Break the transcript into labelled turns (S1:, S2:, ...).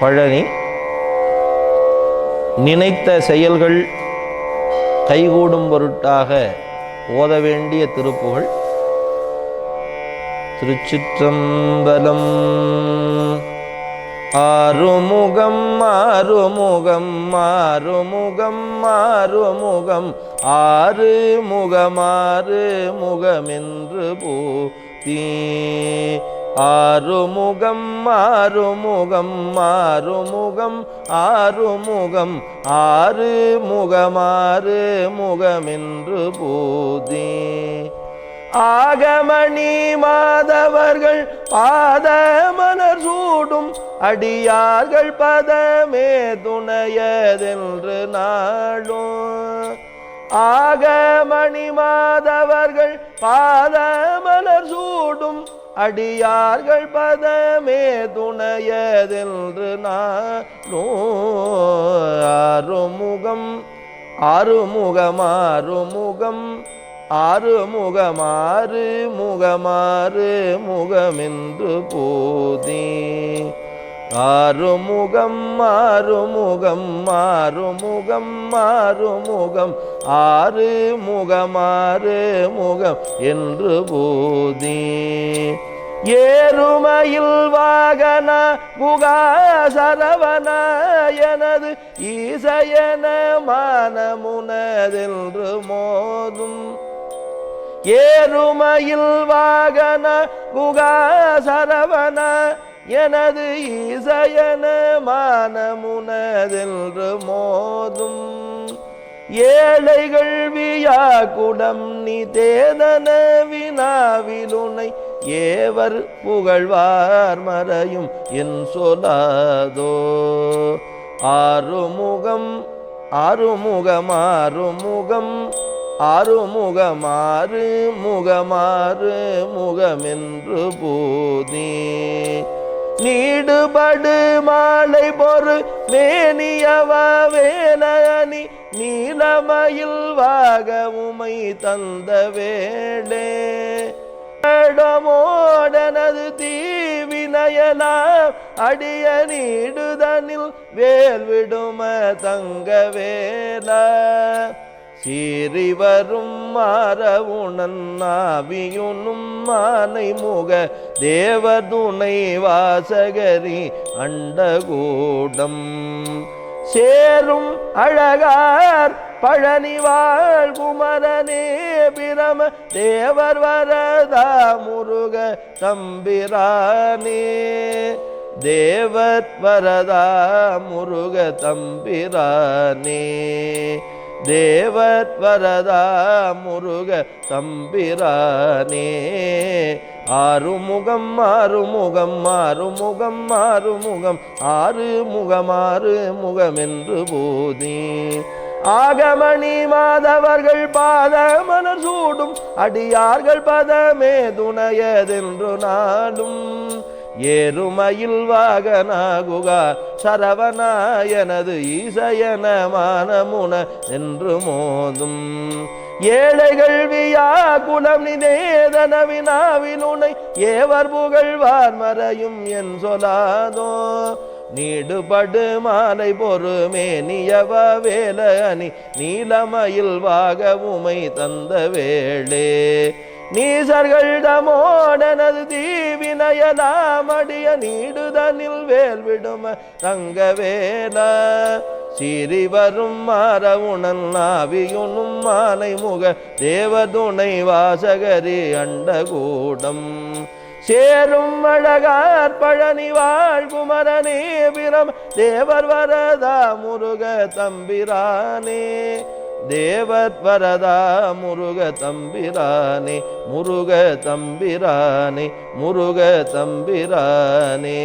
S1: பழனி. நினைத்த செயல்கள் கைகூடும் பொருட்டாக ஓத வேண்டிய திருப்புகழ். திருச்சிற்றம்பலம். ஆறுமுகம் ஆறுமுகம் ஆறுமுகம் ஆறுமுகம். ஆறு முகமாறு முகமென்று பூத்தி ஆறுமுகம் ஆறுமுகம் ஆறுமுகம் ஆறுமுகம் ஆறு முகமாறு முகமென்று பூதி. ஆகமணி மாதவர்கள் பாதமலர் சூடும் அடியார்கள் பதமே துணையதென்று நாளும். ஆகமணி மாதவர்கள் பாத அடியார்கள் பதமே துணையதென்று நாளும் ஆறுமுகம் ஆறுமுகம் முகமாறு முகமென்று போதே. ஆறுமுகம் மாறுமுகம் மாறுமுகம் மாறுமுகம் ஆறு முகமாறு முகம் என்று போதி. ஏறுமையில் வாகன குகா எனது ஈசையன மானமுனதென்று மோதும். ஏறுமையில் வாகன குகா எனது ஈசையன மானமுனதென்று மோதும். ஏழைகள் வியா குடம் நீ தேதன வினாவிலுனை ஏவர் புகழ்வார் மறையும் என் சொல்லாதோ. ஆறுமுகம் ஆறுமுகம் ஆறுமுகம் ஆறுமுகம் முகமாறு முகமென்று போதே. நீடுபடு மாலை பொறு மேனியவ வேலனி நீலமயில் வாக உமை தந்த வேளே. இடமோடனது தீவினையலாம் அடிய நீடுதனில் வேல்விடும தங்க வேலா சீறி வரும் மாறவுணன் நாவியுனும் மானை முக தேவதுணை வாசகரி அண்டகூடம். சேரும் அழகார் பழனி வாழ் குமரனே பிரம தேவர் வரதா முருக தம்பிரானே. தேவர் வரதா முருக தம்பிரானே. தேவத்வரதா முருக தம்பிரானே. ஆறுமுகம் ஆறுமுகம் ஆறுமுகம் ஆறுமுகம் ஆறு முகம் ஆறு முகம் என்று போதி. ஆகமணி மாதவர்கள் பாத மலர் சூடும் அடியார்கள் பதமே துணையதென்று நாடும். ஏறுமயில் வாகனாகுகா சரவணா எனது ஈசயன மானமுன என்று மோதும். ஏழைகள் வியா குலம் நிதேதனவினாவினுனை ஏவர் புகழ்வார் மறையும் என் சொல்லாதோ. நீடுபடு மாலை பொறுமே நியவ வேல அணி நீலமயில் வாக உமை தந்த வேளே. நீசர்கள் தமோடனது தீவினையலாமடிய நீடுதனில் வேல் விடும தங்க வேல சீறி வரும் மாறவுணன் நாவியுனும் மாலை முக தேவதுணை வாசகரி அண்டகூடம். சேரும் அழகார் பழனி வாழ்குமரனே பிரம் தேவர் வரதா முருக தம்பிரானே. தேவத்வரதா முருக தம்பிரானே முருக தம்பிரானே முருக தம்பிரானே